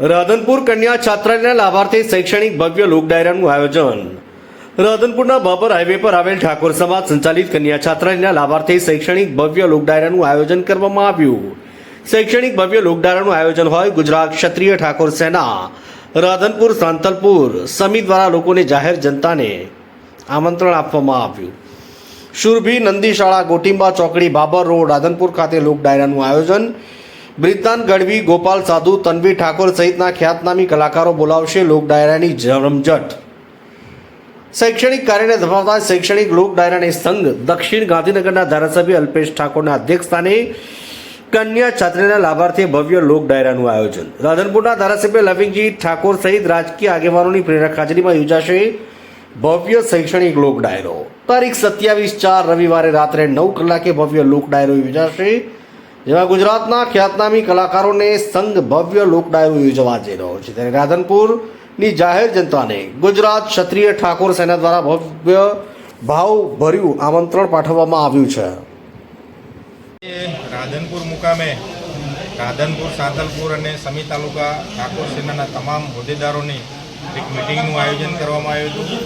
રાધનપુર કન્યા છાત્રાલયના લાભાર્થી શૈક્ષણિક ભવ્ય લોક ડાયરાનું આયોજન. રાધનપુરના બાબર હાઈવે પર આવેલ ઠાકોર સમાજ સંચાલિત કન્યા છાત્રાલયના લાભાર્થી શૈક્ષણિક ભવ્ય લોક ડાયરાનું આયોજન કરવામાં આવ્યું. શૈક્ષણિક ભવ્ય લોક ડાયરાનું આયોજન હોય ગુજરાત ક્ષત્રિય ઠાકોર સેના, રાધનપુર સાંતલપુર સમિત દ્વારા લોકોને જાહેર જનતાને આમંત્રણ આપવામાં આવ્યું. સુરભી નંદીશાળા ગોટિંબા ચોકડી બાબર રોડ રાધનપુર ખાતે લોક ડાયરાનું આયોજન. બ્રિતાન ગઢવી, ગોપાલ સાધુ તન્વી ઠાકોર સહિતના ખ્યાતનામી કલાકારો બોલાવશે લોક ડાયરાની રમઝટ શૈક્ષણિક કાર્યને ધપાવતા શૈક્ષણિક લોક ડાયરાની સંઘ દક્ષિણ ગાંધીનગરના ધારાસભ્ય અલ્પેશ ઠાકોરના અધ્યક્ષસ્થાને કન્યા છાત્રીના લાભાર્થે ભવ્ય લોક ડાયરાનું આયોજન. રાધનપુરના ધારાસભ્ય લવિંગજી ઠાકોર સહિત રાજકીય આગેવાનોની પ્રેરક હાજરીમાં યોજાશે ભવ્ય શૈક્ષણિક લોક ડાયરો. તારીખ સત્યાવીસ ચાર રવિવારે રાત્રે નવ કલાકે ભવ્ય લોક ડાયરો યોજાશે. જેમાં ગુજરાતના ખ્યાતનામી કલાકારોને સંઘ ભવ્ય લોકડાયરો યોજવા જઈ રહ્યો છે. ત્યારે રાધનપુરની જાહેર જનતાને ગુજરાત ક્ષત્રિય ઠાકોર સેના દ્વારા ભવ્ય ભાવભર્યું આમંત્રણ પાઠવવામાં આવ્યું છે. રાધનપુર મુકામે રાધનપુર, સાંતલપુર અને સમી તાલુકા ઠાકોર સેનાના તમામ હોદ્દેદારોની એક મિટિંગનું આયોજન કરવામાં આવ્યું હતું.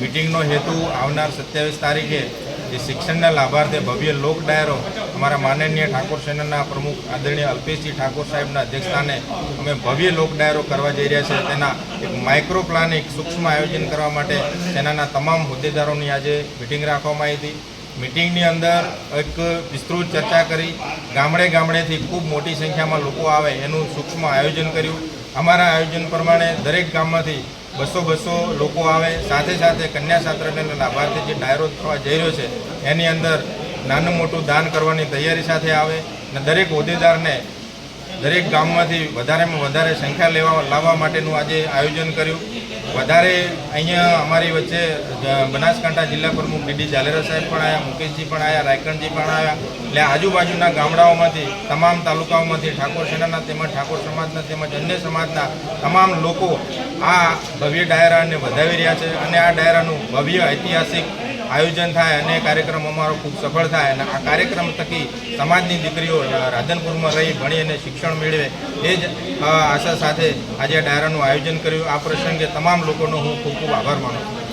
મિટિંગનો હેતુ આવનાર સત્યાવીસ તારીખે જે શિક્ષણના લાભાર્થે ભવ્ય લોક ડાયરો અમારા માનનીય ઠાકોર સેનાના પ્રમુખ આદરણીય અલ્પેશજી ઠાકોર સાહેબના અધ્યક્ષસ્થાને અમે ભવ્ય લોક ડાયરો કરવા જઈ રહ્યા છે. તેના એક માઇક્રો પ્લાનિંગ સૂક્ષ્મ આયોજન કરવા માટે સેનાના તમામ હોદ્દેદારોની આજે મિટિંગ રાખવામાં આવી હતી. મિટિંગની અંદર એક વિસ્તૃત ચર્ચા કરી. ગામડે ગામડેથી ખૂબ મોટી સંખ્યામાં લોકો આવે એનું સૂક્ષ્મ આયોજન કર્યું. અમારા આયોજન પ્રમાણે દરેક ગામમાંથી બસો બસો લોકો આવે. સાથે સાથે કન્યા છાત્રાલયના લાભાર્થી જે ડાયરો થવા જઈ રહ્યો છે, એની અંદર નાનું મોટું દાન કરવાની તૈયારી સાથે આવે અને દરેક હોદ્દેદારને દરેક ગામમાંથી વધારેમાં વધારે સંખ્યા લેવા, લાવવા માટેનું આજે આયોજન કર્યું. વધારે અહીંયા અમારી વચ્ચે બનાસકાંઠા જિલ્લા પ્રમુખ ડીડી જાલેરા સાહેબ પણ આવ્યા મુકેશજી પણ આવ્યા રાયકણજી પણ આવ્યા એટલે આજુબાજુના ગામડાઓમાંથી, તમામ તાલુકાઓમાંથી ઠાકોર સેનાના તેમજ ઠાકોર સમાજના તેમજ અન્ય સમાજના તમામ લોકો આ ભવ્ય ડાયરાને વધાવી રહ્યા છે અને આ ડાયરાનું ભવ્ય ઐતિહાસિક આયોજન થાય અને કાર્યક્રમ અમારો ખૂબ સફળ થાય અને આ કાર્યક્રમ થકી સમાજની દીકરીઓ રાધનપુરમાં રહી, ભણી અને શિક્ષણ મેળવે એ જ આશા સાથે આજે ડાયરાનું આયોજન કર્યું. આ પ્રસંગે તમામ લોકોનો હું ખૂબ ખૂબ આભાર માનું છું.